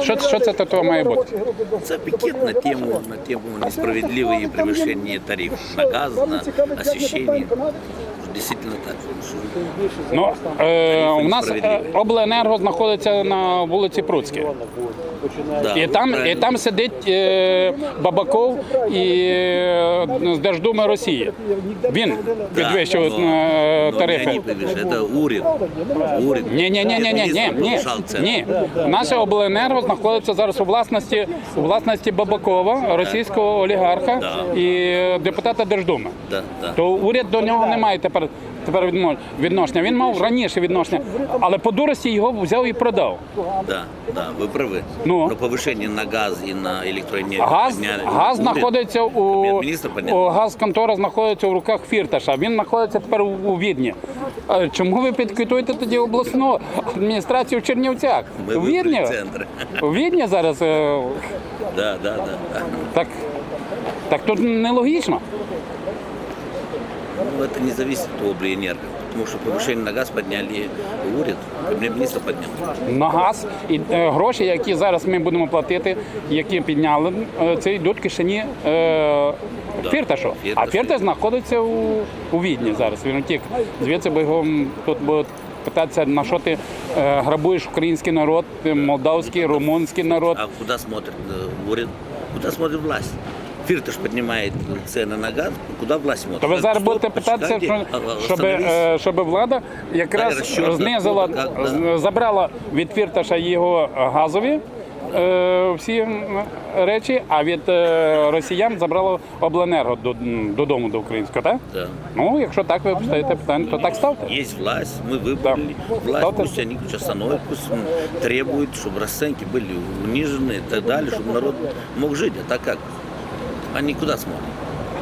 Що, що це того має бути? Это пикет на тему, на тему несправедливые превышения тарифов на газ, на освещение. Действительно так. Ну, е, у нас е, обленерго знаходиться на вулиці Пруцькій. Да, І вы там, і правильно. там сидить е, Бабаков і е, з Держдуми Росії. Він Да, підвищив но- е, но тарифи. не они превышают, это уряд. уряд. Ні, ні, ні, ні, ні, ні, Министр ні, повышал цены. ні. Наше обленерго знаходиться зараз у власності у власності Бабакова, російського олігарха Да. і е, депутата Держдуми. Да, да. То уряд до нього не має тепер, тепер відно- відношення. Він мав раніше відношення, але по дурості його взяв і продав. Да, да, вы правы. Ну. Но повышение на газ и на электроэнергию Газ, подняли газ уряд. знаходиться у, Прем'єр-міністр підняв. у газконтора знаходиться у руках Фірташа. Він знаходиться тепер у, у Відні. А Чому ви підкитуєте тоді обласну адміністрацію в Чернівцях? Ми у Відні? вибрали центр. У Відні зараз е, Да, да, да. так, так тут нелогічно. Ну, это не зависит от облэнерго. Потому что повышение на газ подняли уряд, премьер-министр поднял. На газ і е, гроші, які зараз ми будемо платити, які підняли, е, це йдуть в кишені е, Фірташу. А Фірташу. Фірташ знаходиться у, у Відні зараз. Він утік. Звідси бо його м, тут будуть питатися, на що ти е, грабуєш український народ, е, молдавський, румунський народ. А куда смотрит э, уряд? Куда смотрит власть? Фиртыш поднимает цены на газ, куда власть смотрит? То ви зараз Стоп, будете питатися, почитайте, що- а- а- щоб, остановись. е, щоб влада якраз Дай розчет, знизила, откуда, как, да. з- забрала від Фірташа його газові е, всі м, речі, а від е, росіян забрала обленерго до- м, додому до українського, так? Да. Ну, якщо так ви поставите питання, то так ставте. Есть власть, мы выбрали власть, Ставте. пусть они пусть остановят, пусть м, требуют, чтобы расценки были унижены и так далее, чтобы народ мог жить. А так как? Они куда смотрят?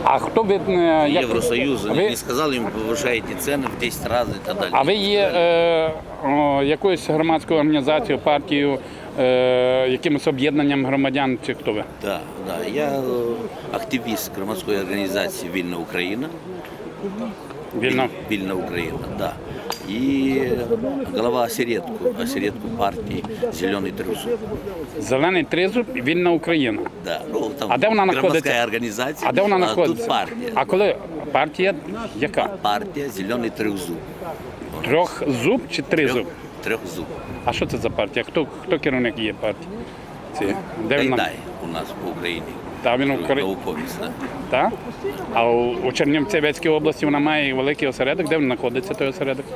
А хто від е, як- Евросоюз ви, не сказал им, повышаете цены в 10 раз и так далее. а ви є е, о, якоюсь громадською організацією, партією, е, якимось об'єднанням громадян, чи хто ви? Да, да. Я э, активист громадской организации «Вильна Украина». Вільно. Вильна Украина, да. И глава осередку, осередку партии «Зеленый трусу». Зелений тризуб, вільна Україна. Да. Ну, там А де вона знаходиться? организация. А де вона Тут знаходиться? партия. А коли партія яка? Партия «Зеленый трехзуб». Трьох зуб чи три зуб? Трехзуб. А що це за партія? Хто, хто керівник є партії? Ці? Де вона? Гайдай у нас по Украине. Та він в Кори... Науковець, да. А у, у Чернівцевецькій області вона має великий осередок. Де він знаходиться той осередок?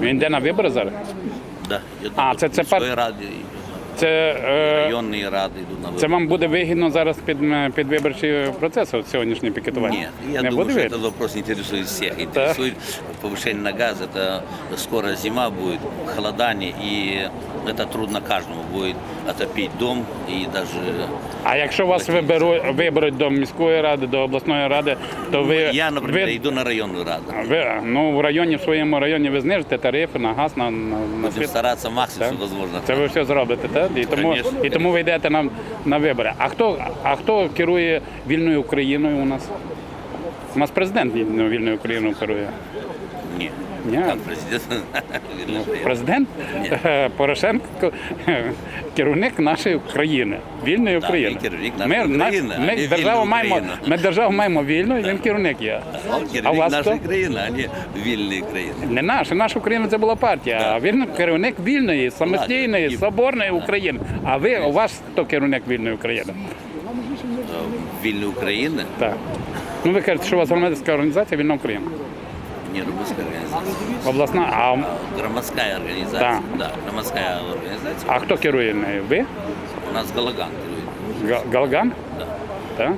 Він йде на вибори зараз? Да, я А, думаю, це- це міської пар- ради, Це, е, районної ради йдуть на це вибори. вам буде вигідно зараз під, м, під виборчий процес от сьогоднішнє пікетування? Нет, я не думаю, буде что вигідно? этот вопрос не интересует всех. Интересует повышение на газ. Это скоро зима будет, холодание, и это трудно каждому будет отопить дом и даже... А якщо вас виберу, виберуть до міської ради, до обласної ради, то ви, Я, например, ви, иду на районную раду. ви ну, в районі, в своєму районі ви знижите тарифи на газ, на, на, на Будем світ. стараться максимум, Так. что возможно. Це ви все зробите, так? І тому, Конечно. і тому ви йдете на, на вибори. А хто, а хто керує вільною Україною у нас? У нас президент вільною, Україною керує. Нет. Ні. Там президент. Президент Ні. Е, Порошенко керівник нашої країни, вільної України. ми, ми, державу вільної маємо, України. ми державу маємо вільну, і він керівник є. А у вас нашої хто? країни, а не вільної країни. Не наша, наша Україна це була партія, а він керівник вільної, самостійної, соборної України. А ви, у вас хто керівник вільної України? Вільної України, Так. Ну ви кажете, що у вас громадська організація Вільна Україна. Не рубинская организация. Обласна, а, Громадская организация. Да. Да, громадская организация. а хто керує нею? Ви? У нас Галаган керует. Га- Галган? Да. Так.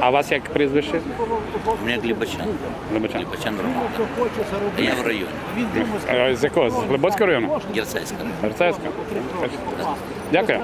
А вас як прізвище? У меня Глибочан. Глибочан. Глибочан Роман. да. Я в районе. Е, З якого? З Глибоцького району? Герцайского. Арцайська? Дякую.